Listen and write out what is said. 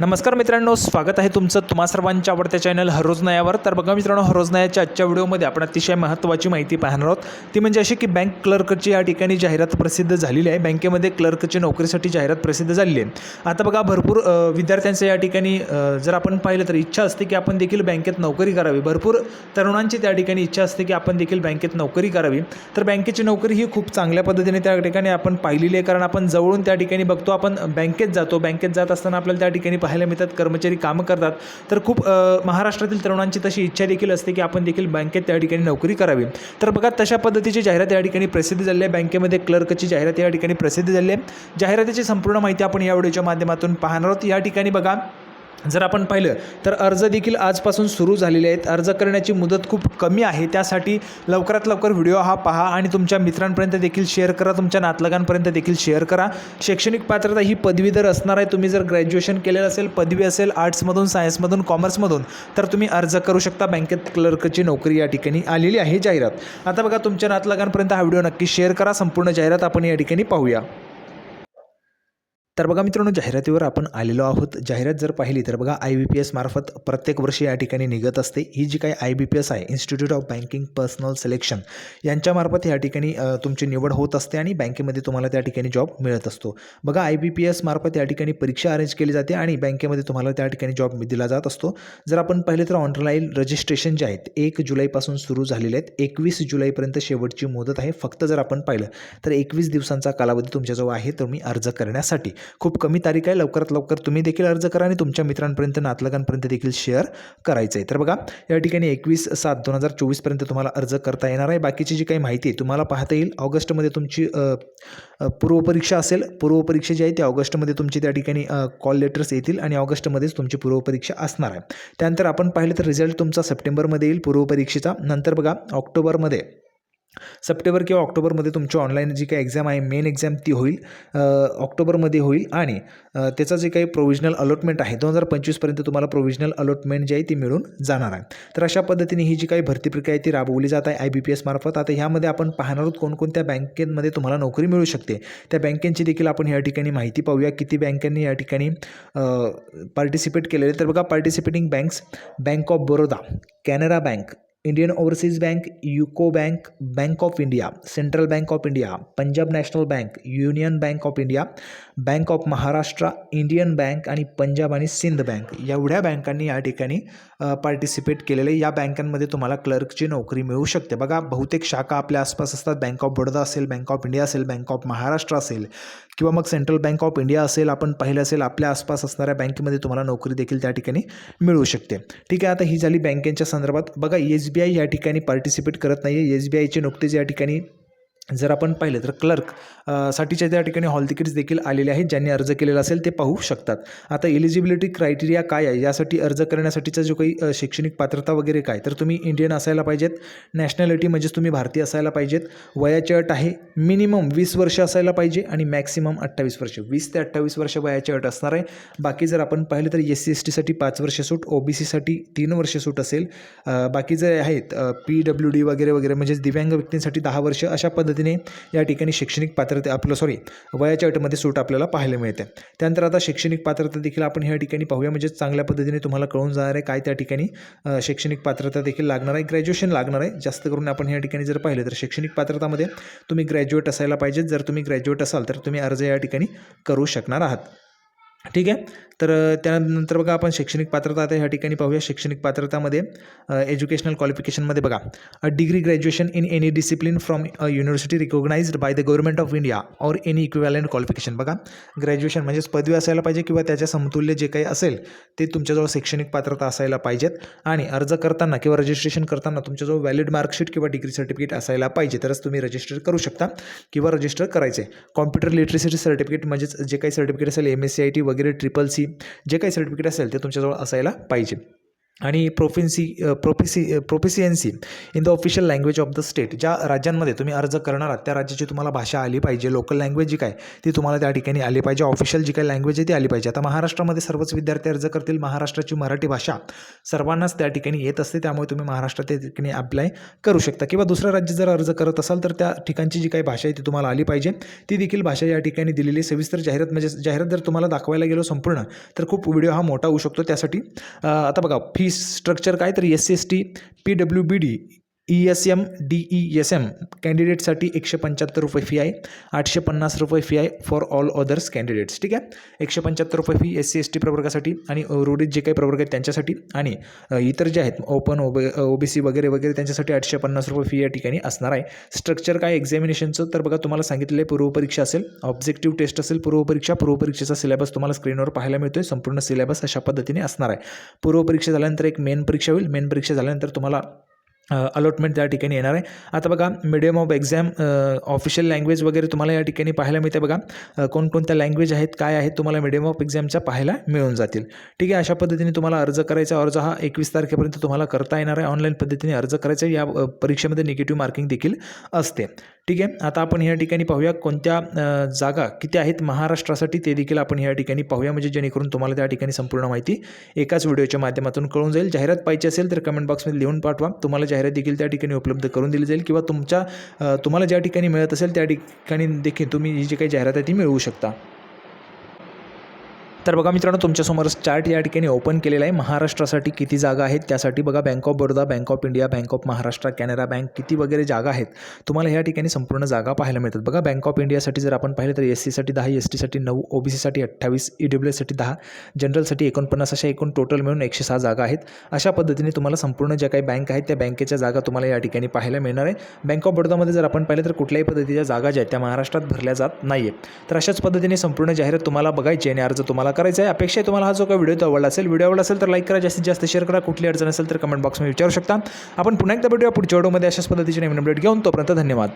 नमस्कार मित्रांनो स्वागत आहे तुमचं तुम्हा सर्वांच्या आवडत्या चॅनल हरोज नयावर. तर बघा मित्रांनो हरोज नयाच्या आजच्या व्हिडिओमध्ये आपण अतिशय महत्त्वाची माहिती पाहणार आहोत. ती म्हणजे अशी की बँक क्लर्कची या ठिकाणी जाहिरात प्रसिद्ध झालेली आहे. बँकेमध्ये क्लर्कची नोकरीसाठी जाहिरात प्रसिद्ध झालेली आहे. आता बघा भरपूर विद्यार्थ्यांचं या ठिकाणी जर आपण पाहिलं तर इच्छा असते की आपण देखील बँकेत नोकरी करावी. भरपूर तरुणांची त्या ठिकाणी इच्छा असते की आपण देखील बँकेत नोकरी करावी. तर बँकेची नोकरी ही खूप चांगल्या पद्धतीने त्या ठिकाणी आपण पाहिलेली आहे. कारण आपण जवळून त्या ठिकाणी बघतो आपण बँकेत जातो. बँकेत जात असताना आपल्याला त्या ठिकाणी पाहायला मिळतात कर्मचारी कामं करतात. तर खूप महाराष्ट्रातील तरुणांची तशी इच्छा देखील असते की आपण देखील बँकेत त्या ठिकाणी नोकरी करावी. तर बघा तशा पद्धतीची जाहिरात या ठिकाणी प्रसिद्ध झाली आहे. बँकेमध्ये क्लर्कची जाहिरात या ठिकाणी प्रसिद्ध झाली आहे. जाहिरातीची संपूर्ण माहिती आपण या व्हिडिओच्या माध्यमातून पाहणार आहोत. या ठिकाणी बघा जर आपण पाहिलं तर अर्ज देखील आजपासून सुरू झालेले आहेत. अर्ज करण्याची मुदत खूप कमी आहे. त्यासाठी लवकरात लवकर व्हिडिओ हा पहा आणि तुमच्या मित्रांपर्यंत देखील शेअर करा. तुमच्या नातलगांपर्यंत देखील शेअर करा. शैक्षणिक पात्रता ही पदवीधर असणार आहे. तुम्ही जर ग्रॅज्युएशन केलेलं असेल पदवी असेल आर्ट्समधून सायन्समधून कॉमर्समधून तर तुम्ही अर्ज करू शकता. बँकेत क्लर्कची नोकरी या ठिकाणी आलेली आहे जाहिरात. आता बघा तुमच्या नातलगांपर्यंत हा व्हिडिओ नक्की शेअर करा. संपूर्ण जाहिरात आपण या ठिकाणी पाहूया. तर बघा मित्रांनो जाहिरातीवर आपण आलेलो आहोत. जाहिरात जर पाहिली तर बघा आय बी पी एस मार्फत प्रत्येक वर्षी या ठिकाणी निघत असते. ही जी काही आय बी पी एस आहे institute of banking personnel selection यांच्यामार्फत या ठिकाणी तुमची निवड होत असते आणि बँकेमध्ये तुम्हाला त्या ठिकाणी जॉब मिळत असतो. बघा आय बी पी एस मार्फत या ठिकाणी परीक्षा अरेंज केली जाते आणि बँकेमध्ये तुम्हाला त्या ठिकाणी जॉब दिला जात असतो. जर आपण पाहिले तर ऑनलाईन रजिस्ट्रेशन जे आहेत एक जुलैपासून सुरू झालेले आहेत. एकवीस जुलैपर्यंत शेवटची मुदत आहे फक्त जर आपण पाहिलं तर एकवीस दिवसांचा कालावधी तुमच्याजवळ आहे तुम्ही अर्ज करण्यासाठी. खूप कमी तारीख आहे. लवकरात लवकर तुम्ही देखील अर्ज करा आणि तुमच्या मित्रांपर्यंत नातलगांपर्यंत देखील शेअर करायचं आहे तर बघा या ठिकाणी एकवीस सात दोन हजार चोवीसपर्यंत तुम्हाला अर्ज करता येणार आहे. बाकीची जी काही माहिती आहे तुम्हाला पाहता येईल. ऑगस्टमध्ये तुमची पूर्वपरीक्षा असेल. पूर्वपरीक्षा जी आहे ती ऑगस्टमध्ये तुमची त्या ठिकाणी कॉल लेटर्स येतील आणि ऑगस्टमध्येच तुमची पूर्वपरीक्षा असणार आहे. त्यानंतर आपण पाहिलं तर रिझल्ट तुमचा सप्टेंबरमध्ये येईल पूर्वपरीक्षेचा. नंतर बघा ऑक्टोबरमध्ये सप्टेंबर किंवा ऑक्टोबरमध्ये तुमची ऑनलाईन जी काही एक्झाम आहे मेन एक्झाम ती होईल. ऑक्टोबरमध्ये होईल आणि त्याचा जे काही प्रोव्हिजनल अलॉटमेंट आहे दोन हजार पंचवीसपर्यंत तुम्हाला प्रोव्हिजनल अलॉटमेंट जी आहे ती मिळून जाणार आहे. तर अशा पद्धतीने ही जी काही भरती प्रक्रिया आहे ती राबवली जात आहे आय बी पी एस मार्फत. आता ह्यामध्ये आपण पाहणार आहोत कोणकोणत्या बँकेमध्ये तुम्हाला नोकरी मिळू शकते. त्या बँकेची देखील आपण या ठिकाणी माहिती पाहूया किती बँकांनी या ठिकाणी पार्टिसिपेट केलेले. तर बघा participating banks bank of Baroda Canara bank Indian overseas bank UCO bank bank of India central bank of India Punjab national bank union bank of India bank of Maharashtra Indian bank आणि पंजाब आणि Sind bank. एवढ्या बँकांनी या ठिकाणी participate केलेले या बँकांमध्ये तुम्हाला क्लर्कची नोकरी मिळू शकते. बघा बहुतेक शाखा आपल्या आसपास असतात. बँक ऑफ बडोदा असेल बँक ऑफ इंडिया असेल बँक ऑफ महाराष्ट्र असेल किंवा मग सेंट्रल बँक ऑफ इंडिया असेल आपण पाहिलं असेल आपल्या आसपास असणाऱ्या बँकेमध्ये तुम्हाला नोकरी देखील त्या ठिकाणी मिळू शकते. ठीक आहे आता ही झाली बँकेच्या संदर्भात. बघा एस बी आय या ठिकाणी पार्टिसिपेट करत नाही आहे एस बी आयचे नुकतेच या ठिकाणी जर आपण पाहिलं तर क्लर्क साठीच्या त्या ठिकाणी हॉल तिकीट्स देखील आलेले आहेत ज्यांनी अर्ज केलेला असेल ते पाहू शकतात. आता एलिजिबिलिटी क्रायटेरिया काय आहे? यासाठी अर्ज करण्यासाठीचा जो काही शैक्षणिक पात्रता वगैरे काय? तर तुम्ही इंडियन असायला पाहिजेत नॅशनॅलिटी म्हणजेच तुम्ही भारतीय असायला पाहिजेत वयाची अट आहे मिनिमम वीस वर्ष असायला पाहिजे आणि मॅक्सिमम अठ्ठावीस वर्ष. वीस ते अठ्ठावीस वर्ष वयाची अट असणार आहे. बाकी जर आपण पाहिलं तर एस सी एस टीसाठी पाच वर्ष सूट ओ बी सीसाठी तीन वर्ष सूट असेल. बाकी जे आहेत पी डब्ल्यू डी वगैरे वगैरे म्हणजेच दिव्यांग व्यक्तींसाठी दहा वर्ष अशा पद्धतीने या ठिकाणी शैक्षणिक पात्रते आपलं सॉरी वयाच्या अटमध्ये सूट आपल्याला पाहायला मिळते. त्यानंतर आता शैक्षणिक पात्रता देखील आपण ह्या ठिकाणी पाहूया म्हणजे चांगल्या पद्धतीने तुम्हाला कळून जाणार आहे काय त्या ठिकाणी शैक्षणिक पात्रता देखील लागणार आहे. ग्रॅज्युएशन लागणार आहे. जास्त करून आपण ह्या ठिकाणी जर पाहिलं तर शैक्षणिक पात्रतामध्ये तुम्ही ग्रॅज्युएट असायला पाहिजेत. जर तुम्ही ग्रॅज्युएट असाल तर तुम्ही अर्ज या ठिकाणी करू शकणार आहात. ठीक आहे? तर त्यानंतर बघा आपण शैक्षणिक पात्रता आता ह्या ठिकाणी पाहूया. शैक्षणिक पात्रतामध्ये एज्युकेशनल क्वालिफिकेशनमध्ये बघा. A degree graduation in any discipline from a university recognized by the government of India or any equivalent qualification बघा ग्रॅज्युएशन म्हणजेच पदवी असायला पाहिजे किंवा त्याच्या समतुल्य जे काही असेल ते तुमच्याजवळ शैक्षणिक पात्रता असायला पाहिजेत. आणि अर्ज करताना किंवा रजिस्ट्रेशन करताना तुमच्याजवळ व्हॅलिड मार्कशीट किंवा डिग्री सर्टिफिकेट असायला पाहिजे. तरच तुम्ही रजिस्टर करू शकता किंवा रजिस्टर करायचे. कॉम्प्युटर लिटरेसी सर्टिफिकेट म्हणजेच जे काही सर्टिफिकेट असेल M S C I T वगैरे ट्रिपल सी जे काही सर्टिफिकेट असेल ते तुमच्याजवळ असायला पाहिजे. आणि proficiency proficiency proficiency in the official language of the state ज्या राज्यांमध्ये तुम्ही अर्ज करणार आहात त्या राज्याची तुम्हाला भाषा आली पाहिजे. लोकल लँग्वेज जी काय ती तुम्हाला त्या ठिकाणी आली पाहिजे. ऑफिशियल जी काही लँग्वेज आहे ती आली पाहिजे. आता महाराष्ट्रामध्ये सर्वच विद्यार्थी अर्ज करतील. महाराष्ट्राची मराठी भाषा सर्वांनाच त्या ठिकाणी येत असते. त्यामुळे तुम्ही महाराष्ट्रात त्या ठिकाणी अप्लाय करू शकता. किंवा दुसरं राज्य जर अर्ज करत असाल तर त्या ठिकाणची जी काही भाषा आहे ती तुम्हाला आली पाहिजे. ती देखील भाषा या ठिकाणी दिलेली सविस्तर जाहिरात म्हणजे जाहिरात जर तुम्हाला दाखवायला गेलो संपूर्ण तर खूप व्हिडिओ हा मोठा होऊ शकतो. त्यासाठी आता बघा फी स्ट्रक्चर काय तर S C S T P W B D E S M D E S M कॅन्डिडेटसाठी एकशे पंच्याहत्तर रुपये फी आहे. आठशे पन्नास रुपये फी आहे फॉर ऑल अदर्स कॅन्डिडेट्स ठीक आहे? एकशे पंच्याहत्तर रुपये fee S C S T प्रवर्गासाठी आणि उर्वरित जे काही प्रवर्ग आहेत त्यांच्यासाठी आणि इतर जे आहेत ओपन ओबे ओ बी सी वगैरे वगैरे त्यांच्यासाठी आठशे पन्नास रुपये फी या ठिकाणी असणार आहे. स्ट्रक्चर काय? एक्झामिनेशनचं तर बघा तुम्हाला सांगितलेलं आहे पूर्वपरीक्षा असेल ऑब्जेक्टिव्ह टेस्ट असेल पूर्वपरीक्षा पूर्वपरीक्षेचा सिलेबस तुम्हाला स्क्रीनवर पाहायला मिळतो आहे संपूर्ण सिलेबस अशा पद्धतीने असणार आहे. पूर्वपरीक्षा झाल्यानंतर एक मेन परीक्षा होईल. मेन परीक्षा झाल्यानंतर तुम्हाला अलॉटमेंट त्या ठिकाणी येणार आहे. आता बघा medium of exam official language वगैरे तुम्हाला या ठिकाणी पाहायला मिळते बघा. कोणकोणत्या लँग्वेज आहेत काय आहेत तुम्हाला मिडियम ऑफ एक्झामच्या पाहायला मिळून जातील. ठीक आहे अशा पद्धतीने तुम्हाला अर्ज करायचा अर्ज हा एकवीस तारखेपर्यंत तुम्हाला करता येणार आहे. ऑनलाईन पद्धतीने अर्ज करायचा या परीक्षेमध्ये निगेटिव्ह मार्किंग देखील असते. ठीक आहे आता आपण या ठिकाणी पाहूया कोणत्या जागा किती आहेत महाराष्ट्रासाठी ते देखील आपण या ठिकाणी पाहूया. म्हणजे जेणेकरून तुम्हाला त्या ठिकाणी संपूर्ण माहिती एकाच व्हिडिओच्या माध्यमातून कळून जाईल. जाहिरात पाहिजे असेल तर कमेंट बॉक्समध्ये लिहून पाठवा. तुम्हाला जाहिरात देखील त्या ठिकाणी उपलब्ध करून दिली जाईल किंवा तुमच्या तुम्हाला ज्या ठिकाणी मिळत असेल त्या ठिकाणी देखील तुम्ही ही जी काही जाहिरात आहे ती मिळवू शकता. तर बघा मित्रांनो तुमच्यासमोर चार्ट या ठिकाणी ओपन केलेला आहे. महाराष्ट्रासाठी किती जागा आहेत? त्यासाठी बघा bank of Baroda bank of India bank of Maharashtra Canara bank किती वगैरे जागा आहेत? तुम्हाला या ठिकाणी संपूर्ण जागा पाहायला मिळतात. बघा बँक ऑफ इंडियासाठी जर आपण पाहिलं तर एस सीसाठी दहा एस टीसाठी नऊ ओ बी सीसाठी अठ्ठावीस ई डब्ल्यू एससाठी दहा जनरलसाठी एकोणपन्नास अशा एकूण टोटल मिळून एकशे सहा जागा आहेत. अशा पद्धतीने तुम्हाला संपूर्ण ज्या काही बँक आहेत त्या बँकेच्या जागा तुम्हाला या ठिकाणी पाहायला मिळणार आहे. बँक ऑफ बडोदामध्ये जर आपण पाहिलं तर कुठल्याही पद्धतीच्या जागा ज्या आहेत त्या महाराष्ट्रात भरल्या जात नाही आहेत तर अशाच पद्धतीने संपूर्ण जाहिरात तुम्हाला बघायची आणि अर्ज तुम्हाला करायचा आहे. अपेक्षा आहे तुम्हाला हा जो काही व्हिडिओ तो आवडला असेल व्हिडिओ आवडला असेल तर लाईक करा जास्तीत जास्त शेअर करा. कुठली अडचण असेल तर कमेंट बॉक्समध्ये विचारू शकता. आपण पुन्हा एकदा भेटूया पुढच्या व्हिडिओमध्ये अशाच पद्धतीचे नवीन अपडेट घेऊन तोपर्यंत धन्यवाद.